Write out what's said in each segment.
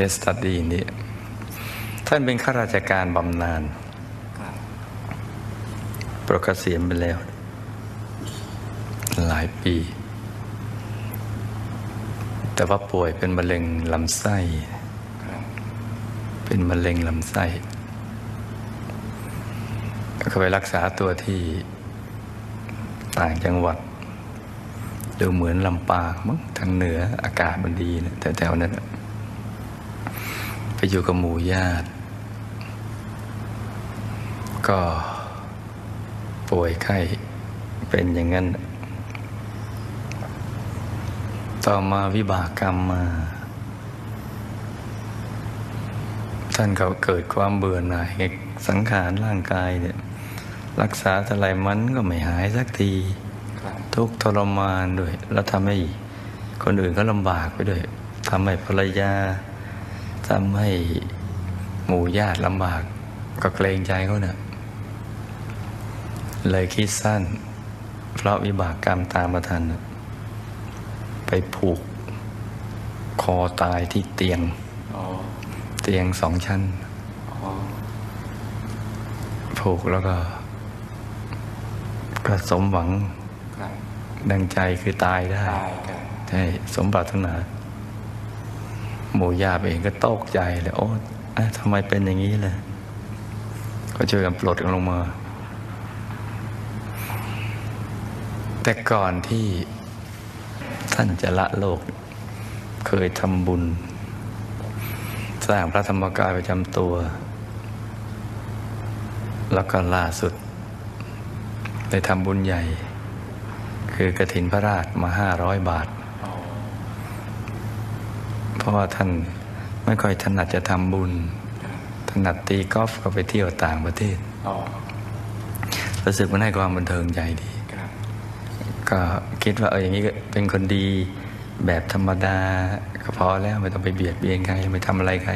เคสตัดดี้นี้ ท่านเป็นข้าราชการบำนาญครับปรกเกษียณไปแล้ว หลายปี แต่ว่าป่วยเป็นมะเร็งลำไส้ครับเป็นมะเร็งลำไส้ก็ไปรักษาตัวที่ต่างจังหวัดดูเหมือนลำปางมั้งทางเหนืออากาศมันดีนะแถวๆนั้นน่ะ ไปอยู่กับหมู่ญาติ ก็ป่วยไข้เป็นอย่างนั้น ต่อมาวิบากกรรมมา ท่านเขาเกิดความเบื่อหน่ายสังขารร่างกายเนี่ย รักษาเท่าไรมันก็ไม่หายสักที ทุกทรมานด้วย แล้วทำให้คนอื่นก็ลำบากไปด้วยทำให้ภรรยา ทำให้หมู่ญาติลำบาก ก็เกรงใจเขาเนะ่ะเลยคิดสั้น เพราะวิบากกรรมตามมาทันน่ะไปผูกคอตายที่เตียงอ๋อเตียงสองชั้นอ๋อผูกแล้วก็ ก็สมหวังครับดังใจคือตายได้ตายครับใช่ สมปรารถนา หมู่ญาติเองก็ตกใจเลยโอ้เอ๊ะทำไมเป็นอย่างนี้เลยก็ช่วยกันปลดกันลงมา แต่ก่อนที่ท่านจะละโลก เคยทำบุญ สร้างพระธรรมกายประจำตัว แล้วก็ล่าสุดได้ทำบุญใหญ่ คือกระถินพระราชมาห้าร้อยบาท เพราะว่าท่านไม่ค่อยถนัดจะทำบุญ ถนัดตีกอล์ฟก็ไปเที่ยวต่างประเทศอ๋อรู้สึกมันให้ความบันเทิงใจดีครับก็คิดว่าเอออย่างนี้ก็เป็นคนดีแบบธรรมดาก็พอแล้วไม่ต้องไปเบียดเบียนใครไม่ทำอะไรใคร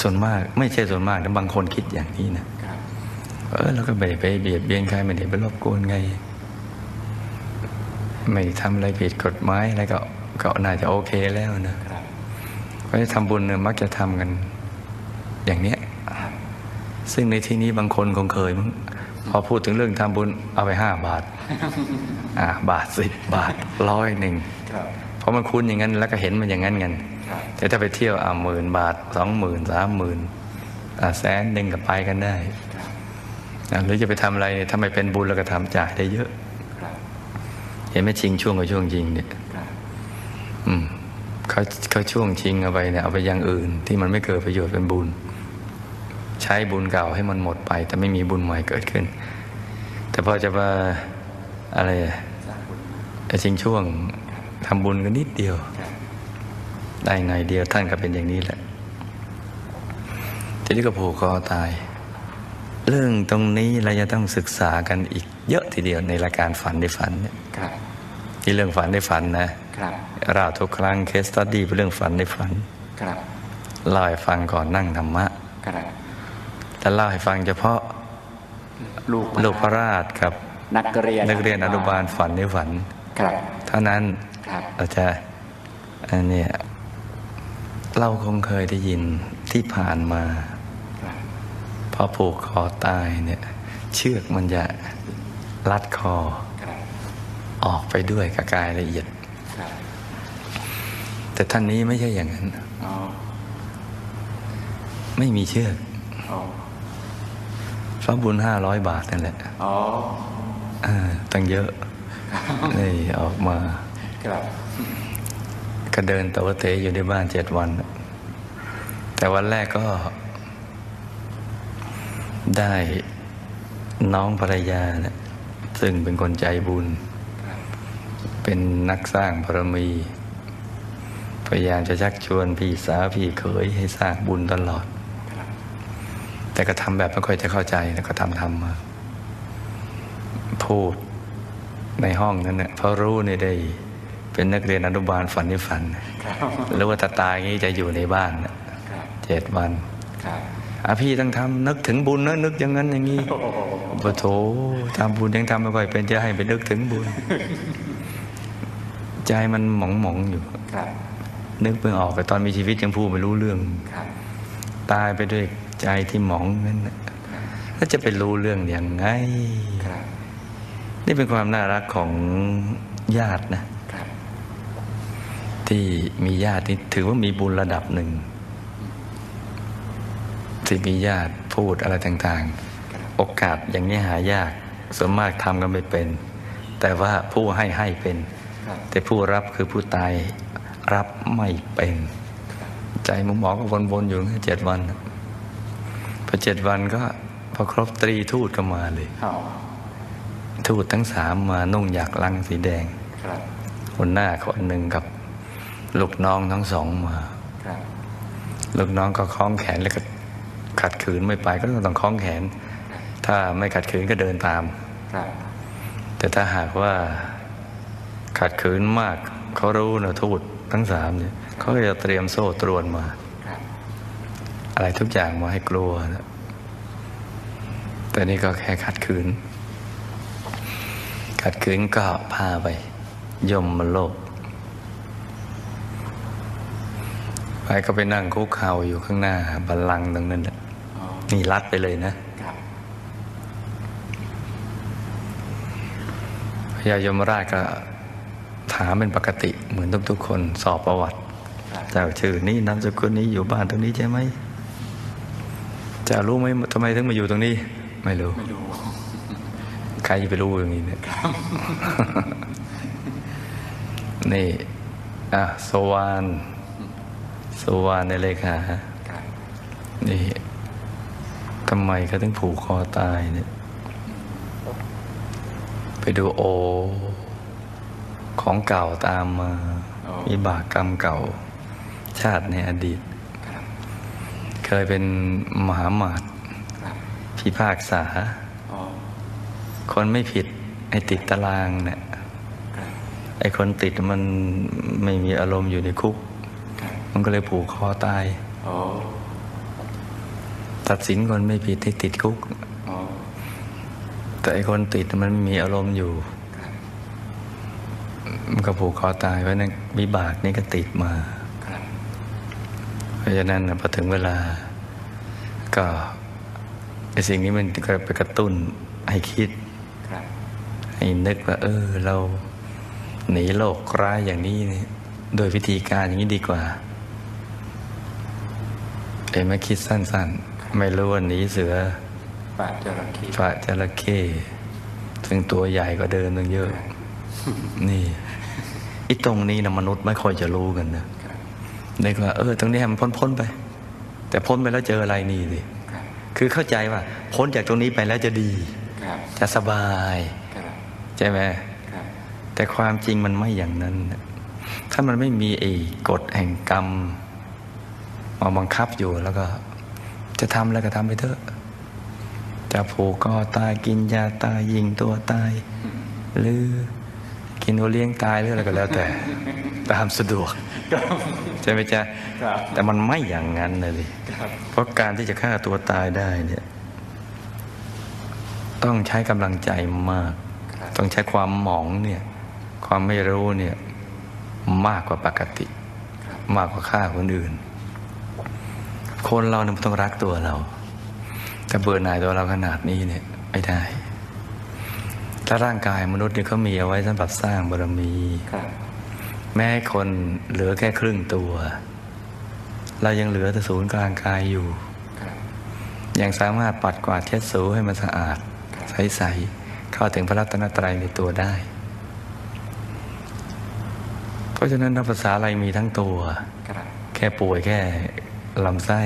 ส่วนมากไม่ใช่ส่วนมากนะบางคนคิดอย่างนี้นะครับเออเราก็ไม่ได้ไปเบียดเบียนใครไม่ได้ไปรบกวนใครไม่ทำอะไรผิดกฎหมายอะไรก็ ก็น่าจะโอเคแล้วนะครับเพราะฉะนั้นทำบุญเนี่ยมักจะทำกัน อย่างเนี้ยซึ่งในที่นี้บางคนคงเคยมั้งพอพูดถึงเรื่องทำบุญเอาไปห้าบาทอ่าบาทสิบบาทร้อยหนึ่งครับเพราะมันคุ้นอย่างนั้นแล้วก็เห็นมันอย่างนั้นกันครับแต่ถ้าไปเที่ยวอ่าหมื่นบาทสองหมื่นสามหมื่นอ่าแสนหนึ่งก็ไปกันได้ครับอ่าหรือจะไปทำอะไรถ้าไม่เป็นบุญแล้วก็ทำจ่ายได้เยอะครับเห็นไหมชิงช่วงกับช่วงจริงเนี่ยครับอืม เขาเขาช่วงชิงเอาไปเนี่ยเอาไปอย่างอื่น ที่มันไม่เกิดประโยชน์เป็นบุญ ใช้บุญเก่าให้มันหมดไป แต่ไม่มีบุญใหม่เกิดขึ้น แต่พอจะมาอะไรอะสร้างบุญไอ้ชิงช่วงทำบุญกันนิดเดียวครับได้หน่อยเดียวท่านก็เป็นอย่างนี้แหละทีนี้ก็ผูกคอตาย เรื่องตรงนี้เราจะต้องศึกษากันอีก เยอะทีเดียวในรายการฝันในฝันเนี่ยครับที่เรื่องฝันในฝันนะ ครับเราทุกครั้งเคสตัดดี้เป็นเรื่องฝันในฝันครับเล่าให้ฟังก่อนนั่งธรรมะครับแล้วเล่าให้ฟังเฉพาะลูกลูกพระราชกับนักเรียนนักเรียนอนุบาลฝันในฝันครับเท่านั้นครับเราจะอันเนี้ยเราคงเคยได้ยินที่ผ่านมาครับพอผูกคอตายเนี่ย เชือกมันจะรัดคอครับออกไปด้วยกับกายละเอียดครับ แต่ท่านนี้ไม่ใช่อย่างนั้นอ๋อไม่มีเชือกอ๋อเพราะบุญห้าร้อยบาทนั่นแหละอ๋ออ่าตั้งเยอะนี่ออกมาครับก็เดินตะวะเตะอยู่ในบ้านเจ็ดวัน แต่วันแรกก็ ได้น้องภรรยาเนี่ยซึ่งเป็นคนใจบุญครับเป็นนักสร้างบารมี พยายามจะชักชวนพี่สาวพี่เขยให้สร้างบุญตลอดครับแต่ก็ทำแบบไม่ค่อยจะเข้าใจแล้วก็ทำทำมาพูดในห้องนั้นเนี่ยเพราะรู้เนี่ยได้ เป็นนักเรียนอนุบาลฝันในฝันครับหรือว่าถ้าตายอย่างนี้จะอยู่ในบ้านน่ะครับเจ็ดวันครับอะพี่ต้องทำนึกถึงบุญนะนึกอย่างนั้นอย่างนี้โอ้โหปะโถทำบุญยังทำไม่ค่อยเป็นจะให้ไปนึกถึงบุญ ใจมันหมองหมองๆอยู่ครับ นึกไม่ออกแต่ตอนมีชีวิตยังพูดไม่รู้เรื่องครับตายไปด้วยใจที่หมองนั้นน่ะแล้วจะไปรู้เรื่องยังไงครับนี่เป็นความน่ารักของญาตินะครับที่มีญาตินี่ถือว่ามีบุญระดับหนึ่งที่มีญาติพูดอะไรต่างครับๆโอกาสอย่างนี้หายากส่วนมากทำกันไม่เป็น แต่ว่าผู้ให้ให้เป็นครับแต่ผู้รับคือผู้ตาย รับไม่เป็น ใจหมุหมอก็วนๆอยู่แค่เจ็ดวันน่ะพอเจ็ดวันก็พอครบตรีทูตก็มาเลยเอาทูตทั้งสามมานุ่งหยากลังสีแดงครับคนหน้าคนหนึ่งกับลูกน้องทั้งสองมาครับลูกน้องก็คล้องแขนแล้วก็ขัดขืนไม่ไปก็ต้องคล้องแขน ถ้าไม่ขัดขืนก็เดินตามครับแต่ถ้าหากว่าขัดขืนมากเขารู้นะทูต ทั้งสามเนี่ยเขาก็จะเตรียมโซ่ตรวนมาครับอะไรทุกอย่างมาให้กลัวนะแต่นี่ก็แค่ขัดขืน ขัดขืนก็พาไป ยมมาโลกไปก็ไปนั่งคุกเข่าอยู่ข้างหน้าบัลลังก์ตรงนั้นน่ะอ๋อนี่รัดไปเลยนะครับพญายมราชก็ ถามเป็นปกติเหมือนทุกๆคนสอบประวัติเจ้าชื่อนี้นามสกุลนี้อยู่บ้านตรงนี้ใช่ไหมจะรู้ไหมทำไมถึงมาอยู่ตรงนี้ ไม่รู้ไม่รู้ใครจะไปรู้อย่างนี้เนี่ยนี่อะสวานสวานในเลขานี่ทำไมเขาถึงผูกคอตายเนี่ย ไปดูโอ ของเก่าตามมามีบากกรรมเก่า ชาติในอดีต เคยเป็นมหาหมาตย์ครับพิพากษา คนไม่ผิดไอ้ติดตารางเนี่ยไอ้คนติดมันไม่มีอารมณ์อยู่ในคุก มันก็เลยผูกคอตายตัดสินคนไม่ผิดให้ติดคุกแต่ไอ้คนติดมันไม่มีอารมณ์อยู่ มันก็ผูกคอตายเพราะนั้นวิบากนี่ก็ติดมาครับเพราะฉะนั้นน่ะพอถึงเวลา ก็ไอ้สิ่งนี้มันก็ไปกระตุ้นให้คิดครับให้นึกว่า เออ เราหนีโลกร้ายอย่างนี้เนี่ยโดยวิธีการอย่างนี้ดีกว่าเอ็ไม่คิดสั้นๆ ไม่รู้ว่าหนีเสือปาดจระเข้พระจระเข้ซึ่งตัวใหญ่กว่าเดิมตั้งเยอะ นี่ไอีตรงนี้นะมนุษย์ไม่ค่อยจะรู้กันนะครับนึกว่าเออ ตรงนี้ให้มันพ้นๆไป แต่พ้นไปแล้วเจออะไรนี่สิครับคือเข้าใจว่า พ้นจากตรงนี้ไปแล้วจะดีครับจะสบายครับใช่ไหมครับแต่ความจริงมันไม่อย่างนั้นน่ะถ้ามันไม่มีไอ้กฎแห่งกรรมมาบังคับอยู่แล้วก็ จะทำแล้วก็ทำไปเถอะ จะผูกคอตายกินยาตายยิงตัวตายหรือ กินโอเลี้ยงตายหรืออะไรก็แล้วแต่ ตามสะดวกใช่ไหมจ๊ะแต่มันไม่อย่างนั้นเลยเพราะการที่จะฆ่าตัวตายได้เนี่ย ต้องใช้กำลังใจมาก ต้องใช้ความหมองเนี่ย ความไม่รู้เนี่ย มากกว่าปกติ มากกว่าฆ่าคนอื่น คนเราเนี่ยต้องรักตัวเรา แต่เบื่อหน่ายตัวเราขนาดนี้เนี่ยไม่ได้ ถ้าร่างกายมนุษย์เนี่ยเขามีเอาไว้สำหรับสร้างบารมีครับแม้คนเหลือแค่ครึ่งตัว เรายังเหลือแต่ศูนย์กลางกายอยู่ครับยังสามารถปัดกวาดเช็ดสูให้มันสะอาด ใสๆเข้าถึงพระรัตนตรัยในตัวได้ เพราะฉะนั้นนักภาษาอะไรมีทั้งตัวครับแค่ป่วยแค่ลำไส้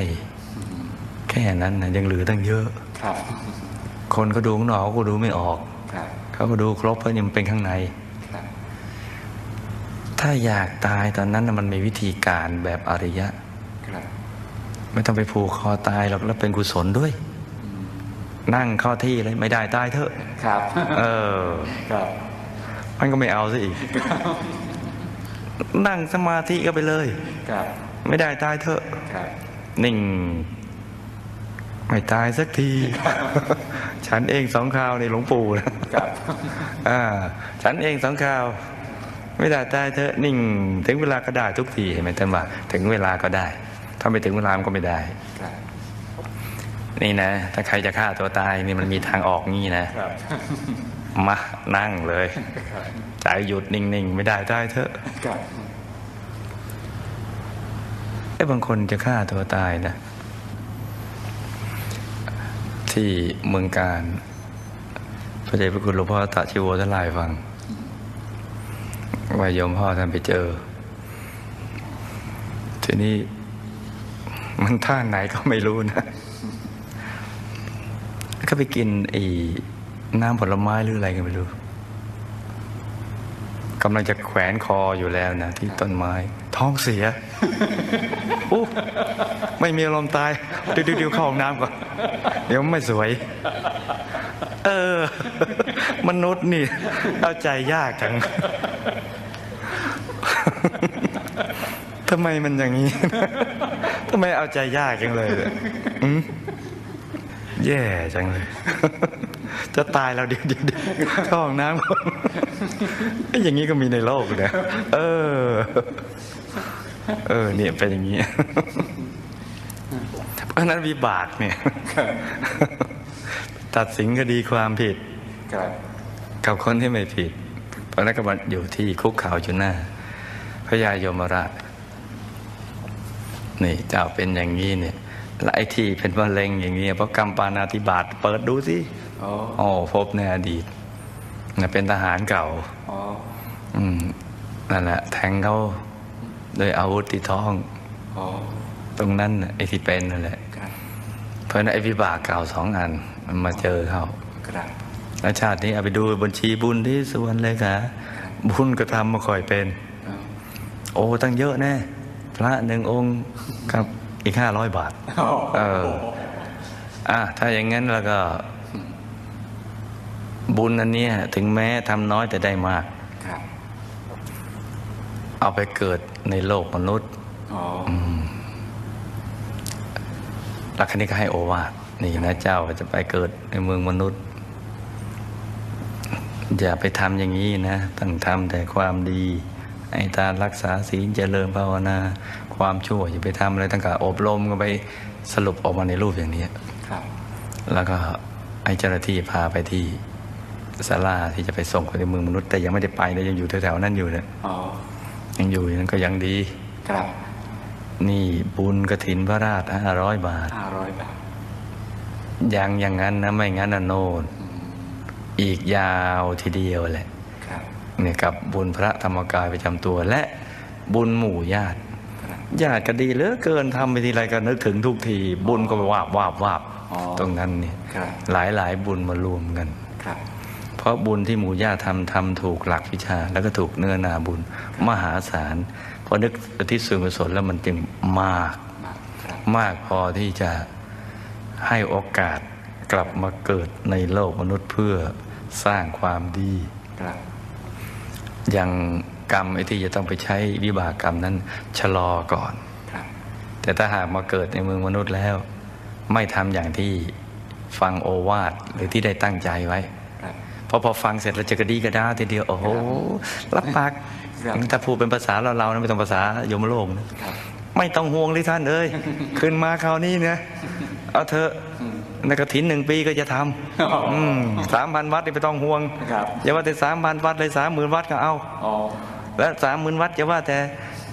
แค่นั้นนะยังเหลือตั้งเยอะครับคนก็ดูข้างนอกเขาก็ดูไม่ออกครับ เขาก็ดูครบเพราะยังเป็นข้างในครับถ้าอยากตายตอนนั้นน่ะมันมีวิธีการแบบอริยะครับไม่ต้องไปผูกคอตายหรอกแล้วเป็นกุศลด้วย นั่งเข้าที่เลยไม่ได้ตายเถอะครับเออครับมันก็ไม่เอาซะอีก นั่งสมาธิก็ไปเลยครับไม่ได้ตายเถอะครับนิ่ง ไม่ตายสักที ฉันเองสองคราวในหลวงปู่นะครับอ่าฉันเองสองคราวไม่ได้ตายเธอะนิ่ง ถึงเวลาก็ได้ทุกทีเห็นไหมท่านว่า ถึงเวลาก็ได้ ถ้าไม่ถึงเวลามันก็ไม่ได้ครับนี่นะ ถ้าใครจะฆ่าตัวตายนี่มันมีทางออกงี้นะครับมานั่งเลยใจหยุดนิ่งๆไม่ได้ได้เถอะครับไอ้บางคนจะฆ่าตัวตายนะ ที่เมืองการพระเดชพระคุณหลวงพ่อตะชิโวท่านลาให้ฟังว่าโยมพ่อท่านไปเจอ ทีนี้มันท่าไหนก็ไม่รู้นะ ก็ไปกินไอ้น้ำผลไม้หรืออะไรกันไม่รู้กำลังจะแขวนคออยู่แล้วนะ ที่ต้นไม้ ท้องเสียอู้ ไม่มีอารมณ์ตายดี๋ยวดี๋ยวเข้าห้องน้ำก่อน เดี๋ยวไม่สวย เออ มนุษย์นี่ เอาใจยากจังทำไมมันอย่างนี้ทำไมเอาใจยากจังเลยแย่จังเลย จะตายแล้วเดี๋ยวเดี๋ยวเดี๋ยวเข้าห้องน้ำก่อนอย่างนี้ก็มีในโลกเนี่ยเออ เออ เนี่ยเป็นอย่างนี้ ราะฉะนั้นวิบากเนี่ยตัดสินคดีความผิดครับกับคนที่ไม่ผิด เพราะนั้นก็มาอยู่ที่คุกเข่าอยู่หน้า พระยายมราชนี่เจ้าเป็นอย่างนี้เนี่ยและไอ้ที่เป็นมะเร็งอย่างนี้เพราะกรรมปานาติบาตเปิดดูสิอ๋ออ๋อพบในอดีตน่ะเป็นทหารเก่าอ๋ออืมนั่นแหละแทงเขาโดยอาวุธที่ท้องอ๋อตรงนั้นน่ะไอ้ที่เป็นนั่นแหละครับ เพราะฉะนั้นไอ้วิบากเก่าสองอันมันมาเจอเขาครับแล้วชาตินี้เอาไปดูบัญชีบุญที่ส่วนเลยค่ะบุญก็ทำมาค่อยเป็นอ๋อโอ้ตั้งเยอะแน่พระหนึ่งองค์กับอีกห้าร้อยบาทเอออะถ้าอย่างนั้นแล้วก็ บุญอันเนี้ยถึงแม้ทำน้อยแต่ได้มากครับเอาไปเกิดในโลกมนุษย์อ๋อ ลักษณนี้ก็ให้โอวาทนี่นะเจ้าจะไปเกิดในเมืองมนุษย์ อย่าไปทำอย่างนี้นะต้องทำแต่ความดีไอ้ตารักษาศีลเจริญภาวนา ความชั่วอย่าไปทำอะไรตั้งแต่อบรมกันไปสรุปออกมาในรูปอย่างนี้ครับแล้วก็ไอ้เจ้าหน้าที่พาไปที่ศาลาที่จะไปส่งไปในเมืองมนุษย์ แต่ยังไม่ได้ไปนะยังอยู่แถวๆนั้นอยู่เนี่ยอ๋อยังอยู่อย่างนั้นก็ยังดีครับ นี่บุญกระถินพระราชห้าร้อยบาทห้าร้อยบาทยังอย่างนั้นนะไม่งั้นนะโน่นอืมอีกยาวทีเดียวแหละครับเนี่ยกับบุญพระธรรมกายประจำตัวและบุญหมู่ญาติครับญาติก็ดีเหลือเกินทำไปทีไรก็นึกถึงทุกที บุญก็วาบวาบวาบอ๋อตรงนั้นเนี่ยครับหลายหลายบุญมารวมกันครับเพราะบุญที่หมู่ญาติทำทำถูกหลักวิชา แล้วก็ถูกเนื้อนาบุญ มหาศาล พอนึกที่ส่วนกุศลแล้วมันจึงมากมากครับมากพอที่จะให้โอกาสกลับมาเกิดในโลกมนุษย์เพื่อสร้างความดีครับอย่างกรรมไอ้ที่จะต้องไปใช้วิบากกรรมนั้นชะลอก่อนครับแต่ถ้าหากมาเกิดในเมืองมนุษย์แล้ว ไม่ทำอย่างที่ฟังโอวาทหรือที่ได้ตั้งใจไว้ครับพอพอฟังเสร็จแล้วจะกระดีกระด้าทีเดียวโอ้โหรับปากครับ ถ้าพูดเป็นภาษาเราเราๆนะไม่ต้องภาษายมโลกนะครับไม่ต้องห่วงเลยท่านเอ้ยขึ้นมาคราวนี้นะเอาเถอะในกระถินหนึ่งปีก็จะทอ๋อำสามพันวัดนี่ไม่ต้องห่วงครับอย่าว่าแต่สามพันวัดเลยสามหมื่นวัดก็เอาอ๋อแล้วสามหมื่นวัดอย่าว่าแต่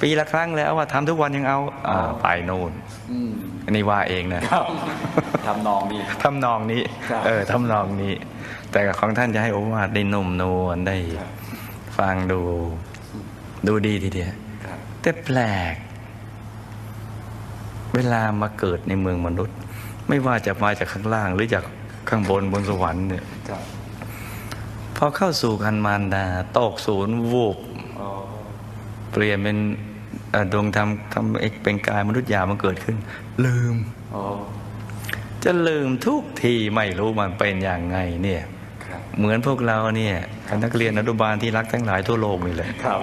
ปีละครั้งเลยเอาว่าทำทุกวันยังเอาอ่าไปโน่นอืมอันนี้ว่าเองนะครับทำนองนี้ทำนองนี้ครับเออทำนองนี้ แต่ของท่านจะให้โอวาทได้นุ่มนวลได้ครับฟังดู ดูดีทีเดียวครับแต่แปลก เวลามาเกิดในเมืองมนุษย์ ไม่ว่าจะมาจากข้างล่างหรือจากข้างบนบนสวรรค์เนี่ยครับพอเข้าสู่คันมารดาตกศูนย์วูบอ๋อเปลี่ยนเป็นเอ่อดวงธรรมทำเอกเป็นกายมนุษย์หยาบมันเกิดขึ้น ลืมอ๋อจะลืมทุกทีไม่รู้มันเป็นอย่างไงเนี่ยครับ เหมือนพวกเราเนี่ยนักเรียนอนุบาลที่รักทั้งหลายทั่วโลกนี่แหละครับ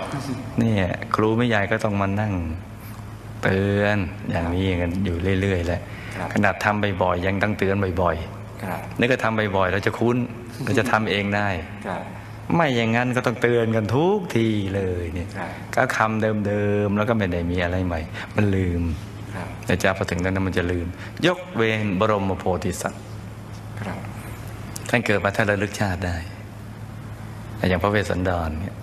เนี่ยครูไม่ใหญ่ก็ต้องมานั่งเตือนอย่างนี้กันอยู่เรื่อยๆแหละครับขนาดทำบ่อยๆยังต้องเตือนบ่อยครับๆนี่ก็ทำบ่อยๆแล้วจะคุ้นก็จะทำเองได้ครับไม่อย่างนั้นก็ต้องเตือนกันทุกทีเลยเนี่ยครับก็คำเดิมๆแล้วก็ไม่ได้มีอะไรใหม่ มันลืมครับแต่จะพอถึงนั้นนะมันจะลืม ยกเว้นบรมโพธิสัตว์ครับ ท่านเกิดมาท่านระลึกชาติได้แต่อย่างพระเวสสันดรเนี่ย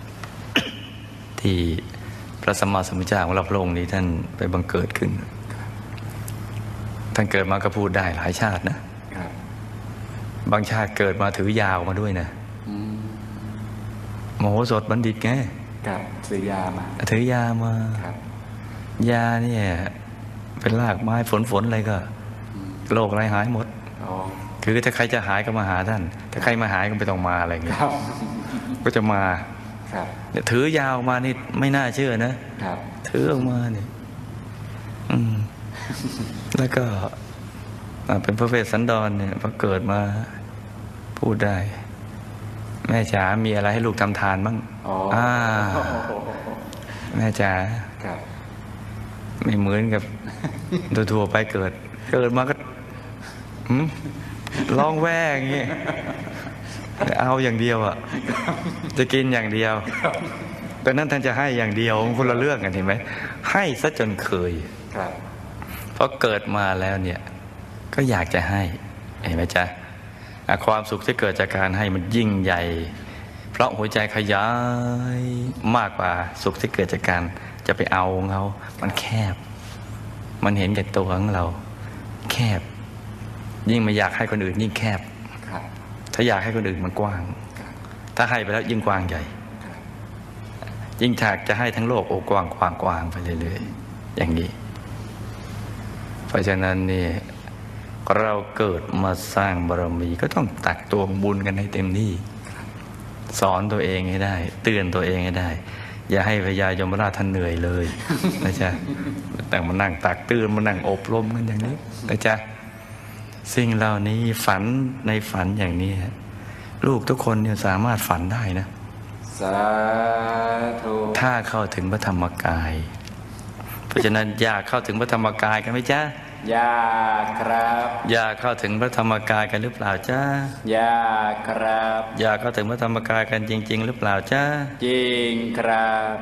ที่พระสัมมาสัมพุทธเจ้าของเราพระองค์นี้ท่านไปบังเกิดขึ้น ท่านเกิดมาก็พูดได้หลายชาตินะครับบางชาติเกิดมาถือยาวมาด้วยนะอืมโมโหสถบัณฑิตไงครับซื้อยามาถือยามาครับยาเนี่ย เป็นรากไม้ฝนฝนๆอะไรก็อืมโรคอะไรหายหมดอ๋อ คือถ้าใครจะหายก็มาหาท่าน ถ้าใครมาหายก็ไม่ต้องมาอะไรอย่างเงี้ยครับก็จะมาครับเนี่ยถือยาวมานี่ไม่น่าเชื่อนะครับถือออกมาเนี่ยอืมแล้วก็อ่าเป็นพระเวสสันดรเนี่ยพอเกิดมาพูดได้ แม่จ๋ามีอะไรให้ลูกทำทานบ้างอ๋ออ่าโอ้โหแม่จ๋าครับไม่เหมือนกับทั่วๆไปเกิด เกิดมาก็หืม ร้องแว่อย่างงี้เอาอย่างเดียวอะจะกินอย่างเดียวตอนนั้นท่านจะให้อย่างเดียวมันคนละเรื่องกันเห็นไหมให้ซะจนเคยครับเพราะเกิดมาแล้วเนี่ย ก็อยากจะให้เห็นไหมจ๊ะอะความสุขที่เกิดจากการให้มันยิ่งใหญ่ เพราะหัวใจขยายมากกว่าสุขที่เกิดจากการจะไปเอาของเขามันแคบ มันเห็นแก่ตัวของเรา แคบ ยิ่งไม่อยากให้คนอื่นยิ่งแคบครับถ้าอยากให้คนอื่นมันกว้างครับถ้าให้ไปแล้วยิ่งกว้างใหญ่ครับยิ่งถากจะให้ทั้งโลกโอ้กว้างกว้างกว้างไปเรื่อยๆ อย่างนี้ เพราะฉะนั้นนี่เราเกิดมาสร้างบารมีก็ต้องตักตวงบุญกันให้เต็มที่สอนตัวเองให้ได้ เตือนตัวเองให้ได้ อย่าให้พญายมราชท่านเหนื่อยเลยนะจ๊ะแต่มานั่งตักเตือนมานั่งอบรมกันอย่างนี้นะจ๊ะ สิ่งเหล่านี้ฝันในฝันอย่างนี้ ลูกทุกคนเนี่ยสามารถฝันได้นะ สาธุถ้าเข้าถึงพระธรรมกาย เพราะฉะนั้นอยากเข้าถึงพระธรรมกายกันไหมจ๊ะยากครับ อยากเข้าถึงพระธรรมกายกันหรือเปล่าจ๊ะยากครับ อยากเข้าถึงพระธรรมกายกันจริง ๆ หรือเปล่าจ๊ะจริงครับ